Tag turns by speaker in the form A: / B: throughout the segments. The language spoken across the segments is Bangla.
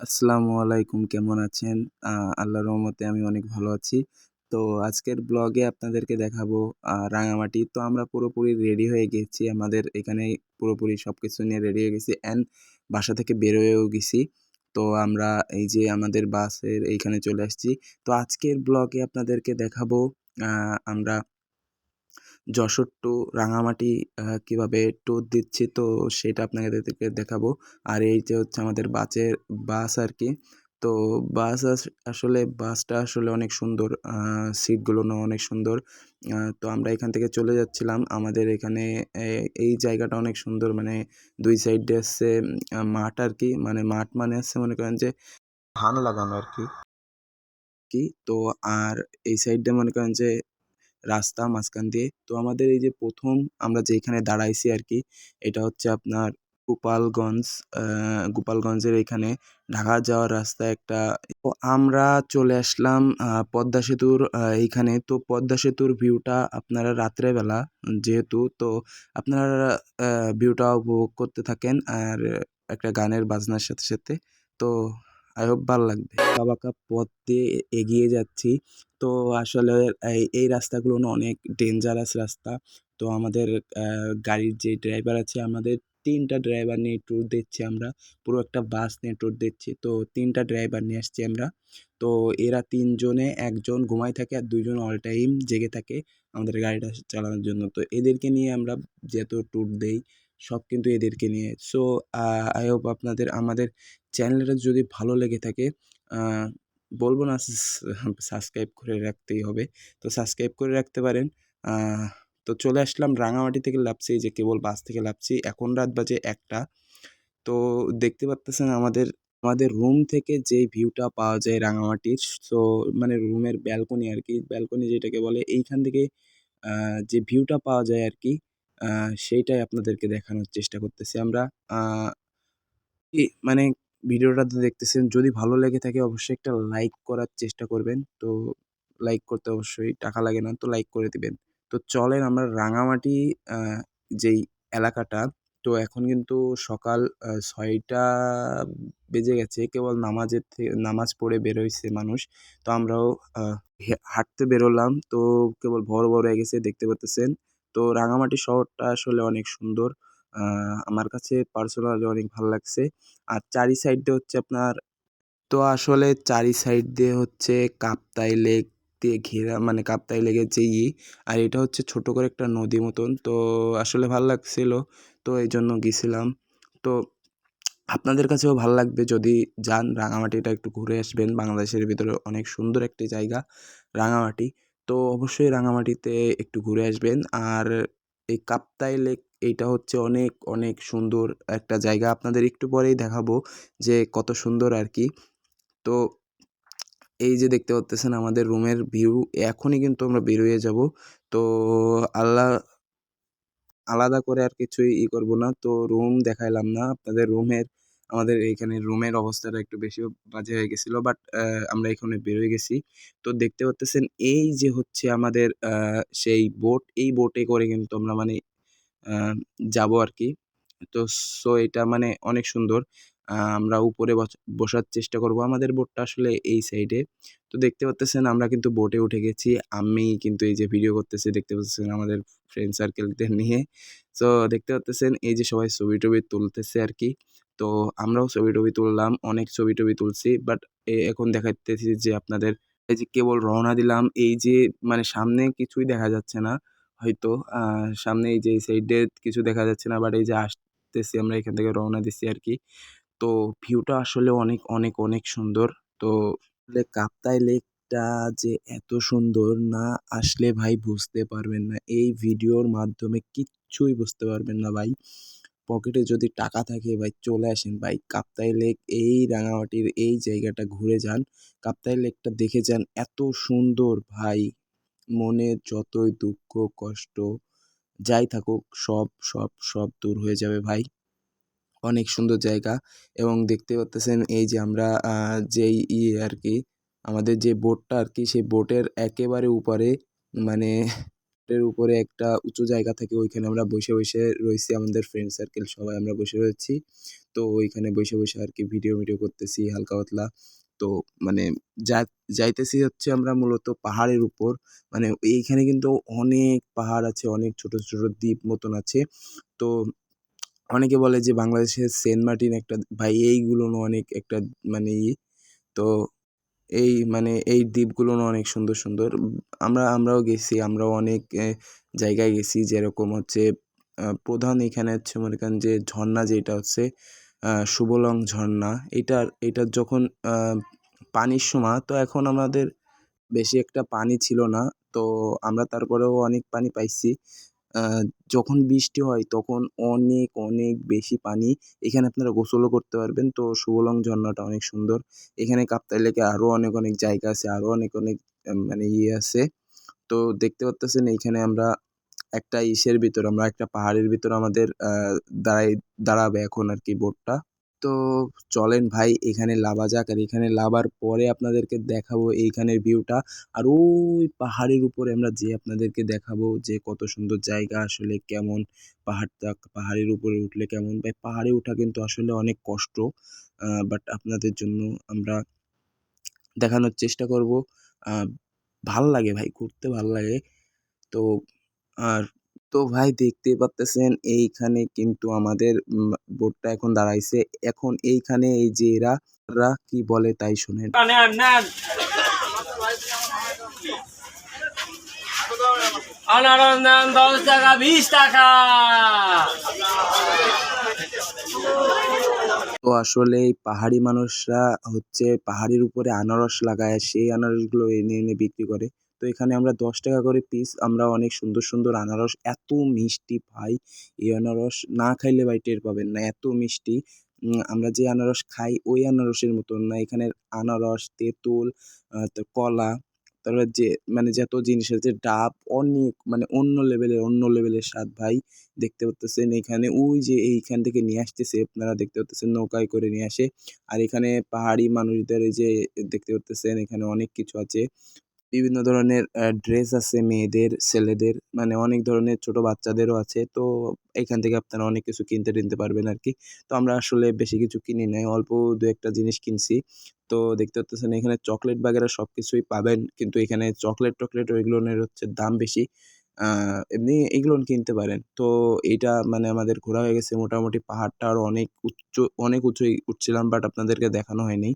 A: আসসালামু আলাইকুম, কেমন আছেন? আ, আল্লাহর রহমতে আমি অনেক ভালো আছি। তো আজকের ব্লগে আপনাদেরকে দেখাবো রাঙামাটি। তো আমরা পুরোপুরি রেডি হয়ে গেছি। আমাদের এখানে পুরোপুরি সব কিছু নিয়ে রেডি হয়ে গেছি অ্যান্ড বাসা থেকে বের হয়েও গেছি। তো আমরা এই যে আমাদের বাসের এইখানে চলে আসছি। তো আজকের ব্লগে আপনাদেরকে দেখাবো আমরা যশোর টু রাঙামাটি কীভাবে ট্যুর দিচ্ছি, তো সেটা আপনাদেরকে দেখাবো। আর এই যে হচ্ছে আমাদের বাসের, বাস আর কি, তো বাস আস, আসলে বাসটা আসলে অনেক সুন্দর। সিটগুলো অনেক সুন্দর। তো আমরা এখান থেকে চলে যাচ্ছিলাম। আমাদের এখানে এই জায়গাটা অনেক সুন্দর মানে দুই সাইডে হচ্ছে মাঠ আর কি মানে মাঠ মানে হচ্ছে মনে করেন যে ধান লাগানো আর কি কি তো আর এই সাইডে মনে করেন যে রাস্তা মাঝখান দিয়ে। তো আমাদের এই যে প্রথম আমরা যেইখানে দাঁড়াইছি আর কি এটা হচ্ছে আপনার গোপালগঞ্জ। গোপালগঞ্জের এইখানে ঢাকা যাওয়ার রাস্তা একটা তো আমরা চলে আসলাম পদ্মা সেতুর এইখানে। তো পদ্মা সেতুর ভিউটা আপনারা রাত্রে বেলা যেহেতু তো আপনারা ভিউটা উপভোগ করতে থাকেন। আর একটা গানের বাজনার সাথে, সাথে। তো আই হোপ ভালো লাগবে। আঁকাবাঁকা পথ দিয়ে এগিয়ে যাচ্ছি। তো আসলে এই, রাস্তাগুলো অনেক ডেঞ্জারাস রাস্তা। তো আমাদের গাড়ির যে ড্রাইভার আছে আমাদের ৩ টা ড্রাইভার নিয়ে ট্যুর দিচ্ছি আমরা। পুরো একটা বাস নিয়ে ট্যুর দিচ্ছি। তো ৩ টা ড্রাইভার নিয়ে আসছি আমরা। তো এরা ৩ জনে ১ জন ঘুমায় থাকে আর ২ জন অল টাইম জেগে থাকে আমাদের গাড়িটা চালানোর জন্য। তো এদেরকে নিয়ে আমরা যত ট্যুর দেই সব কিন্তু এদেরকে নিয়ে। সো আই হোপ আপনাদের আমাদের চ্যানেলটা যদি ভালো লেগে থাকে বলব না সাবস্ক্রাইব করে রাখতেই হবে। তো সাবস্ক্রাইব করে রাখতে পারেন। তো চলে আসলাম রাঙামাটি থেকে এই যে কেবল বাস থেকে লাবছি। এখন রাত বাজে একটা তো দেখতে পারতেছেন আমাদের, আমাদের রুম থেকে যে ভিউটা পাওয়া যায় রাঙামাটির সো মানে রুমের ব্যালকনি আর কি ব্যালকনি যেটাকে বলে এইখান থেকে যে ভিউটা পাওয়া যায় আরকি আ সেইটাই আপনাদেরকে দেখানোর চেষ্টা করতেছি আমরা। মানে ভিডিওটা তো দেখতেছেন যদি ভালো লেগে থাকে অবশ্যই একটা লাইক করার চেষ্টা করবেন। তো লাইক করতে অবশ্যই টাকা লাগে না। তো লাইক করে দিবেন। তো চলেন আমরা রাঙামাটি যেই এলাকাটা তো এখন কিন্তু সকাল ছয়টা বেজে গেছে। কেবল নামাজের থেকে নামাজ পড়ে বের হইছে মানুষ। তো আমরাও হাঁটতে বেরোলাম। তো কেবল ভোর, ভোর হয়ে গেছে দেখতে পারতেছেন। তো রাঙামাটি শহরটা আসলে অনেক সুন্দর। আমার কাছে পার্সোনালি অনেক ভালো লাগছে। আর চারি সাইড দিয়ে হচ্ছে আপনার, তো আসলে চারি সাইড দিয়ে হচ্ছে কাপ্তাই লেক দিয়ে ঘেরা মানে কাপ্তাই লেকের যে আর এটা হচ্ছে ছোট করে একটা নদী মতন। তো আসলে ভালো লাগছিল। তো এই জন্য গেছিলাম। তো আপনাদের কাছেও ভালো লাগবে যদি যান, রাঙামাটিটা একটু ঘুরে আসবেন। বাংলাদেশের ভিতরে অনেক সুন্দর একটি জায়গা, রাঙামাটি। তো অবশ্যই রাঙামাটিতে একটু ঘুরে আসবেন। আর এই কাপ্তাই লেক এইটা হচ্ছে অনেক, অনেক সুন্দর একটা জায়গা। আপনাদের একটু পরেই দেখাবো যে কত সুন্দর আর কি তো এই যে দেখতে পারতেছেন আমাদের রুমের ভিউ। এখনই কিন্তু আমরা বের হয়ে যাব। তো আল্লাহ আলাদা করে আর কিছুই ই করব না। তো রুম দেখাইলাম না। আপনাদের রুমের আমাদের এইখানে রুমের অবস্থাটা একটু বেশি বাজে হয়ে গেছিল। বাট আমরা এখানে বের হয়ে গেছি। তো দেখতে পারতেছেন এই যে হচ্ছে আমাদের সেই বোট, এই বোটে করে কিন্তু আমরা মানে আ আর কি তো সো এটা মানে অনেক সুন্দর। আমরা উপরে বসার চেষ্টা করব। আমাদের বোটটা আসলে এই সাইডে। তো দেখতে পারতেছেন আমরা কিন্তু বোটে উঠে গেছি। আমি কিন্তু এই যে ভিডিও করতেছি দেখতে পাচ্ছেন আমাদের ফ্রেন্ড সার্কেলদের নিয়ে। তো দেখতে পারতেছেন এই যে সবাই ছবি-টবি তুলতেছে আরকি। তো আমরাও ছবি-টবি তুললাম। অনেক ছবি-টবি তুলছি। বাট এখন দেখাইতেছি যে আপনাদের এই যে কেবল রওনা দিলাম। এই যে মানে সামনে কিছুই দেখা যাচ্ছে না হয়তো। সামনে এই যে এই সাইডে কিছু দেখা যাচ্ছে না। বাট এই যে আসতেছি আমরা এখান থেকে রওনা দিছি আরকি। তো ভিউটা আসলে অনেক, অনেক, অনেক সুন্দর। তো কাপ্তাই লেকটা যে এত সুন্দর না আসলে ভাই বুঝতে পারবেন না। এই ভিডিওর মাধ্যমে কিচ্ছুই বুঝতে পারবেন না ভাই। পকেটে যদি টাকা থাকে ভাই চলে আসেন ভাই। কাপ্তাই লেক এই রাঙামাটির এই জায়গাটা ঘুরে যান। কাপ্তাই লেকটা দেখে যান। এত সুন্দর ভাই। মনে যতই দুঃখ, কষ্ট যাই থাকুক সব, সব, সব দূর হয়ে যাবে ভাই। অনেক সুন্দর জায়গা এবং দেখতে পারতেছেন এই যে আমরা যেই ই আরকি আমাদের যে বোটটা আর কি সেই বোটের একেবারে উপরে মানে এর উপরে একটা উঁচু জায়গা থাকে ওইখানে আমরা বইসে, বইসে রয়েছি। আমাদের ফ্রেন্ড সার্কেল সবাই আমরা বসে রয়েছি। তো ওইখানে বসে বসে আর কি ভিডিও ভিডিও করতেছি হালকা পাতলা। তো মানে যা যাইতেছি হচ্ছে আমরা মূলত পাহাড়ের উপর। মানে এইখানে কিন্তু অনেক পাহাড় আছে অনেক ছোট ছোট দ্বীপ মতন আছে। তো অনেকে বলে যে বাংলাদেশের সেন্ট মার্টিন একটা ভাই এইগুলো অনেক একটা মানে তো এই মানে এই দ্বীপগুলো অনেক সুন্দর সুন্দর। আমরা, আমরাও গেছি, আমরাও অনেক জায়গায় গেছি যেরকম হচ্ছে প্রধান এখানে হচ্ছে মনে করেন যে ঝর্ণা যেটা হচ্ছে সুবলং ঝর্ণা। এটার এটার যখন পানির সময়, তো এখন আমাদের বেশি একটা পানি ছিল না, তো আমরা তারপরেও অনেক পানি পাইছি। যখন বৃষ্টি হয় তখন অনেক অনেক বেশি পানি এখানে আপনারা গোসলও করতে পারবেন। তো সুবলং ঝর্ণাটা অনেক সুন্দর। এখানে কাপ্তাই লেকে আরও অনেক অনেক জায়গা আছে আরও অনেক অনেক মানে ইয়ে আছে। তো দেখতে পাচ্তেছেন এইখানে আমরা একটা ইসের ভিতর, আমরা একটা পাহাড়ের ভিতর আমাদের দাঁড়াই, দাঁড়াবে এখন আর কি বোটটা। তো চলেন ভাই, এখানে লাভা যাক আর এখানে লাভার পরে আপনাদেরকে দেখাবো এইখানের ভিউটা আর ওই পাহাড়ের উপরে আমরা যে আপনাদেরকে দেখাবো যে কত সুন্দর জায়গা আসলে কেমন পাহাড়টা পাহাড়ের উপরে উঠলে কেমন। ভাই, পাহাড়ে ওঠা কিন্তু আসলে অনেক কষ্ট বাট আপনাদের জন্য আমরা দেখানোর চেষ্টা করব। ভালো লাগে ভাই, ঘুরতে ভালো লাগে। তো, আর তো ভাই দেখতে পারতেছেন এইখানে কিন্তু আমাদের বোটটা এখন দাঁড়াইছে। এখন এইখানে এই যে এরা রা কি বলে তাই শুনেন।
B: আনারস দশ টাকা বিশ টাকা।
A: তো আসলে পাহাড়ি মানুষরা হচ্ছে পাহাড়ের উপরে আনারস লাগায় সেই আনারসগুলো এনে এনে বিক্রি করে। তো এখানে আমরা দশ টাকা করে পিস আমরা অনেক সুন্দর সুন্দর আনারস, এত মিষ্টি পাই এই আনারস না খাইলে ভাই টের পাবেন না, এত মিষ্টি। আমরা যে আনারস খাই, ওই আনারসের মতন না। এখানের আনারস, তেঁতুল কলা, তারপরে যে মানে যত জিনিস আছে, ডাব, অনেক মানে অন্য লেভেলের অন্য লেভেলের স্বাদ ভাই। দেখতে পারতেছেন এখানে, ওই যে এইখান থেকে নিয়ে আসতেছে, আপনারা দেখতে পারতেছেন, নৌকায় করে নিয়ে আসে। আর এখানে পাহাড়ি মানুষদের যে, দেখতে পারতেছেন, এখানে অনেক কিছু আছে। বিভিন্ন ধরনের ড্রেস আছে মেয়েদের, ছেলেদের মানে অনেক ধরনের ছোট বাচ্চাদেরও আছে। তো এখান থেকে আপনারা অনেক কিছু কিনতে টিনতে পারবেন আর কি তো আমরা আসলে বেশি কিছু কিনি নাই, অল্প দু একটা জিনিস কিনছি। তো দেখতে পাচ্ছেন এখানে চকলেট বাগেরা সব কিছুই পাবেন। কিন্তু এখানে চকলেট টকলেট ওইগুলোনের হচ্ছে দাম বেশি। এমনি এগুলো কিনতে পারেন। তো এইটা মানে আমাদের ঘোরা হয়ে গেছে। মোটামুটি পাহাড়টা আরও অনেক উচ্চ, অনেক উঁচুই উঠছিলাম বাট আপনাদেরকে দেখানো হয়নি।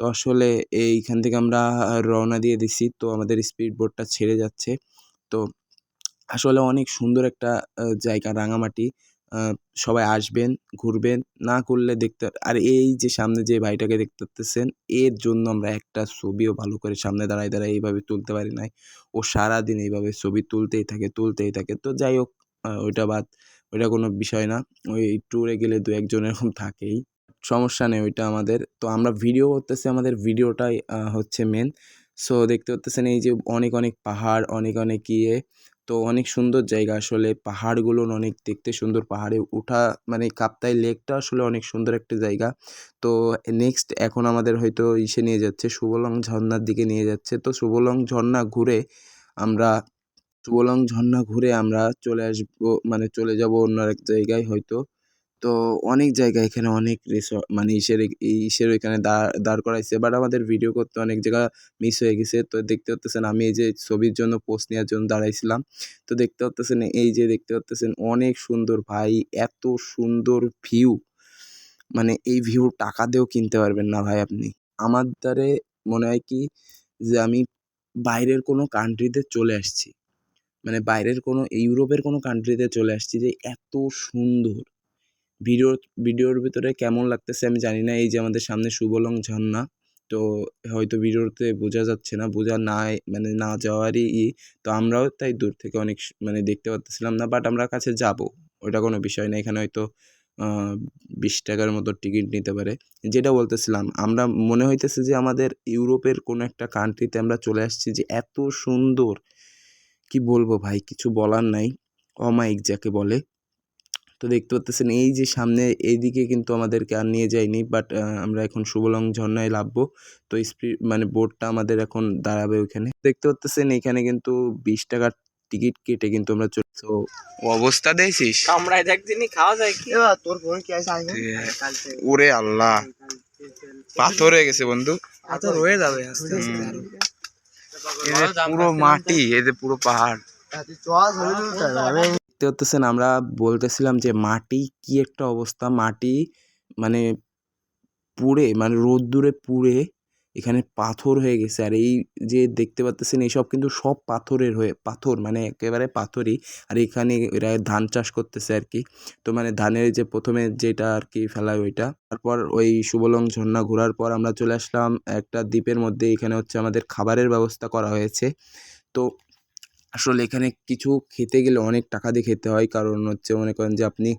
A: তো আসলে এইখান থেকে আমরা রওনা দিয়ে দিছি। তো আমাদের স্পিড বোটটা ছেড়ে যাচ্ছে। তো আসলে অনেক সুন্দর একটা জায়গা রাঙামাটি। সবাই আসবেন, ঘুরবেন। না করলে দেখতে আর এই যে সামনে যে ভাইটাকে দেখতে পাচ্ছেন এর জন্য আমরা একটা ছবিও ভালো করে সামনে দাঁড়ায় দাঁড়ায় এইভাবে তুলতে পারি নাই। ও সারাদিন এইভাবে ছবি তুলতেই থাকে তুলতেই থাকে। তো যাই হোক ওইটা বাদ, ওইটা কোনো বিষয় না। ওই ট্যুরে গেলে দু একজন এরকম থাকেই। সমস্যা নেই ওইটা আমাদের। তো আমরা ভিডিও করতেছি, আমাদের ভিডিওটাই হচ্ছে মেন সো দেখতে পাচ্তেছেন এই যে অনেক অনেক পাহাড়, অনেক অনেক ইয়ে। তো অনেক সুন্দর জায়গা আসলে। পাহাড়গুলো অনেক দেখতে সুন্দর। পাহাড়ে ওঠা মানে কাপ্তাই লেকটা আসলে অনেক সুন্দর একটা জায়গা। তো নেক্সট এখন আমাদের হয়তো ইসে নিয়ে যাচ্ছে, সুবলং ঝর্নার দিকে নিয়ে যাচ্ছে। তো সুবলং ঝর্ণা ঘুরে আমরা, সুবলং ঝর্ণা ঘুরে আমরা চলে আসব মানে চলে যাব অন্য এক জায়গায় হয়তো। তো অনেক জায়গা এখানে অনেক রিসর্ট মানে ইসের ইসের ওইখানে দাঁড় দাঁড় করাইছে। বাট আমাদের ভিডিও করতে অনেক জায়গা মিস হয়ে গেছে। তো দেখতে পারতেছেন আমি এই যে ছবির জন্য পোস্ট নেওয়ার জন্য দাঁড়াইছিলাম। তো দেখতে পারতেছেন এই যে দেখতে পারতেছেন অনেক সুন্দর ভাই, এত সুন্দর ভিউ মানে এই ভিউ টাকা দিয়েও কিনতে পারবেন না ভাই আপনি। আমার দ্বারে মনে হয় কি যে আমি বাইরের কোনো কান্ট্রিতে চলে আসছি। মানে বাইরের কোনো ইউরোপের কোনো কান্ট্রিতে চলে আসছি যে এত সুন্দর। ভিডিও, ভিডিওর ভিতরে কেমন লাগতেছে আমি জানি না। এই যে আমাদের সামনে সুবলং ঝর্ণা তো হয়তো ভিডিওতে বোঝা যাচ্ছে না, বোঝা নাই মানে না যাওয়ারই ই। তো আমরাও তাই দূর থেকে অনেক মানে দেখতে পারতেছিলাম না বাট আমরা কাছে যাব, ওটা কোনো বিষয় না। এখানে হয়তো বিশ টাকার মতো টিকিট নিতে পারে। যেটা বলতেছিলাম, আমরা মনে হইতেছে যে আমাদের ইউরোপের কোনো একটা কান্ট্রিতে আমরা চলে আসছি যে এত সুন্দর, কি বলব ভাই, কিছু বলার নাই। অমায়িক যাকে বলে। তো দেখতে পাচ্তেছেন এই যে সামনে এইদিকে কিন্তু আমাদেরকে আর নিয়ে যায়নি বাট আমরা এখন সুবলং ঝর্ণায় নামবো তো স্পিড মানে বোটটা আমাদের এখন দাঁড়াবে ওইখানে। দেখতে পাচ্তেছেন এখানে কিন্তু বিশ টাকার টিকিট কেটে কিন্তু আমরা চলে তো অবস্থা দেখছিস?
B: কামড়ায় দেখছিনি খাওয়া যায় কি?
C: তোর ফোন কি আছে
A: ওরে আল্লাহ। পাথর হয়ে গেছে বন্ধু।
C: পাথর হয়ে যাবে আস্তে আস্তে।
A: পুরো মাটি এই যে পুরো পাহাড়। দেখতে পাচ্ছেন আমরা বলতেছিলাম যে মাটি কি একটা অবস্থা। মাটি মানে পুড়ে মানে রোদ্দুরে পুড়ে এখানে পাথর হয়ে গেছে। আর এই যে দেখতে পাচ্তেছেন, এইসব কিন্তু সব পাথরের হয়ে, পাথর মানে একেবারে পাথরই। আর এখানে এরা ধান চাষ করতেছে আর কি। তো মানে ধানের যে প্রথমে যেটা আর কি ফেলায় ওইটা। তারপর ওই সুবলং ঝর্ণা ঘোরার পর আমরা চলে আসলাম একটা দ্বীপের মধ্যে। এখানে হচ্ছে আমাদের খাবারের ব্যবস্থা করা হয়েছে। তো আসলে এখানে কিছু খেতে গেলে অনেক টাকা দিয়ে খেতে হয়। কারণ হচ্ছে মনে করেন যে আপনি,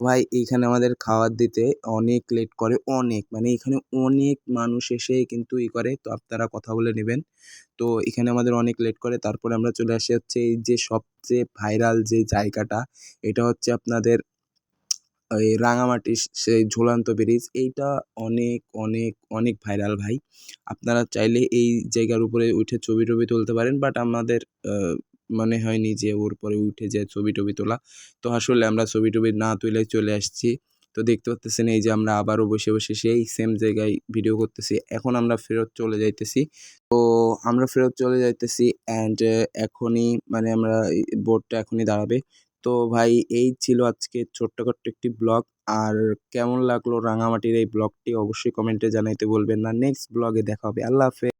A: ভাই এইখানে আমাদের খাবার দিতে অনেক লেট করে, অনেক। মানে এখানে অনেক মানুষ এসে কিন্তু ই করে, তো আপনারা কথা বলে নেবেন। তো এখানে আমাদের অনেক লেট করে, তারপরে আমরা চলে আসি হচ্ছে এই যে সবচেয়ে ভাইরাল যে জায়গাটা, এটা হচ্ছে আপনাদের ওই রাঙামাটির সেই ঝুলন্ত ব্রিজ, এইটা অনেক অনেক অনেক ভাইরাল ভাই। আপনারা চাইলে এই জায়গার উপরে উঠে ছবি টবি তুলতে পারেন, বাট আমাদের মনে হয়নি যে ওর পরে উঠে যে ছবি টবি তোলা। তো আসলে আমরা ছবি টবি না তুলে চলে আসছি। তো দেখতে পাচ্তেছেন এই যে আমরা আবারও বসে বসে সেই সেম জায়গায় ভিডিও করতেছি। এখন আমরা ফেরত চলে যাইতেছি। তো আমরা ফেরত চলে যাইতেছি, অ্যান্ড এখনই মানে আমরা বোটটা এখনই দাঁড়াবে। তো ভাই, এই ছিল আজকে ছোট্টখাট্ট একটি ব্লগ। আর কেমন লাগল রাঙামাটির এই ব্লগটি অবশ্যই কমেন্টে জানাইতে বলবেন। না নেক্সট ব্লগে দেখা হবে। আল্লাহ হাফেজ।